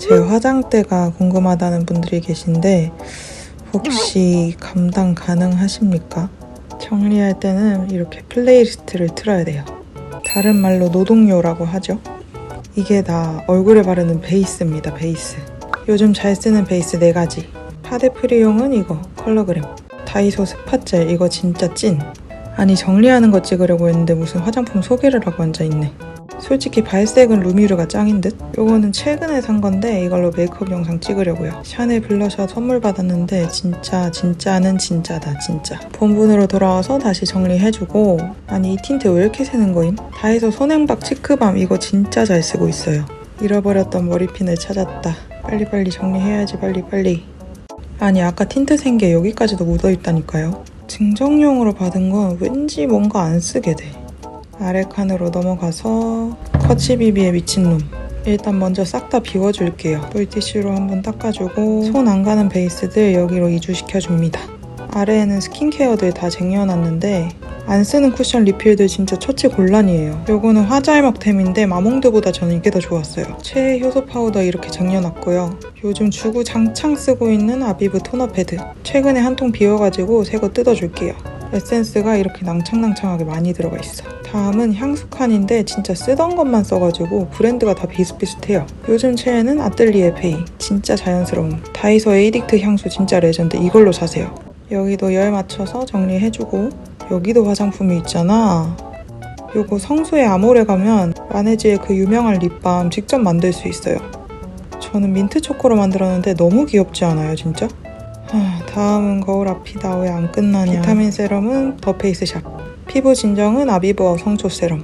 제 화장대가 궁금하다는 분들이 계신데 혹시 감당 가능하십니까? 정리할 때는 이렇게 플레이리스트를 틀어야 돼요. 다른 말로 노동요라고 하죠. 이게 다 얼굴에 바르는 베이스입니다. 베이스. 요즘 잘 쓰는 베이스 4가지. 파데 프리용은 이거 컬러그램. 다이소 스팟젤 이거 진짜 찐. 아니 정리하는 거 찍으려고 했는데 무슨 화장품 소개를 하고 앉아있네. 솔직히 발색은 루미르가 짱인 듯? 요거는 최근에 산 건데 이걸로 메이크업 영상 찍으려고요. 샤넬 블러셔 선물 받았는데 진짜 진짜는 진짜다 진짜. 본분으로 돌아와서 다시 정리해주고 아니 이 틴트 왜 이렇게 새는 거임? 다이소 손행박 치크밤 이거 진짜 잘 쓰고 있어요. 잃어버렸던 머리핀을 찾았다. 빨리빨리 정리해야지 빨리빨리. 아니 아까 틴트 센게 여기까지도 묻어있다니까요. 증정용으로 받은 건 왠지 뭔가 안 쓰게 돼. 아래 칸으로 넘어가서 커치비비의 미친놈. 일단 먼저 싹 다 비워줄게요. 물티슈로 한번 닦아주고 손 안 가는 베이스들 여기로 이주시켜줍니다. 아래에는 스킨케어들 다 쟁여놨는데 안 쓰는 쿠션 리필들 진짜 처치 곤란이에요. 요거는 화잘먹템인데 마몽드보다 저는 이게 더 좋았어요. 최애 효소 파우더 이렇게 쟁여놨고요. 요즘 주구 장창 쓰고 있는 아비브 토너 패드. 최근에 한 통 비워가지고 새 거 뜯어줄게요 에센스가 이렇게 낭창낭창하게 많이 들어가 있어. 다음은 향수 칸인데 진짜 쓰던 것만 써가지고 브랜드가 다 비슷비슷해요. 요즘 최애는 아뜰리에 페이. 진짜 자연스러움. 다이소 에이딕트 향수 진짜 레전드. 이걸로 사세요. 여기도 열 맞춰서 정리해주고 여기도 화장품이 있잖아. 요거 성수의 아모레 가면 라네즈의 그 유명한 립밤 직접 만들 수 있어요. 저는 민트 초코로 만들었는데 너무 귀엽지 않아요, 진짜? 하, 다음은 거울 앞이다. 왜 안 끝나냐. 비타민 세럼은 더 페이스샵. 피부 진정은 아비브어 성초 세럼.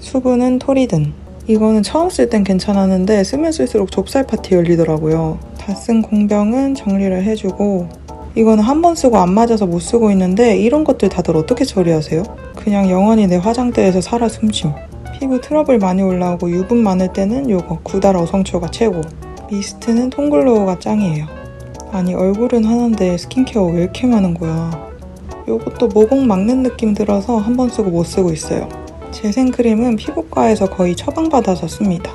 수분은 토리든. 이거는 처음 쓸 땐 괜찮았는데 쓰면 쓸수록 좁쌀 파티 열리더라고요. 다 쓴 공병은 정리를 해주고 이거는 한 번 쓰고 안 맞아서 못 쓰고 있는데 이런 것들 다들 어떻게 처리하세요? 그냥 영원히 내 화장대에서 살아 숨짐. 피부 트러블 많이 올라오고 유분 많을 때는 요거 구달 어성초가 최고. 미스트는 톤글로우가 짱이에요. 아니 얼굴은 하는데 스킨케어 왜 이렇게 많은 거야? 요것도 모공 막는 느낌 들어서 한 번 쓰고 못 쓰고 있어요. 재생크림은 피부과에서 거의 처방받아서 씁니다.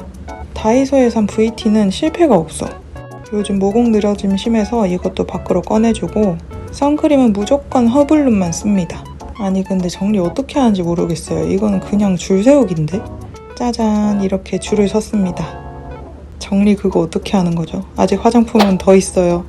다이소에 산 VT는 실패가 없어. 요즘 모공 늘어짐 심해서 이것도 밖으로 꺼내주고 선크림은 무조건 허블룸만 씁니다. 아니 근데 정리 어떻게 하는지 모르겠어요. 이거는 그냥 줄 세우기인데? 짜잔 이렇게 줄을 섰습니다. 정리 그거 어떻게 하는 거죠? 아직 화장품은 더 있어요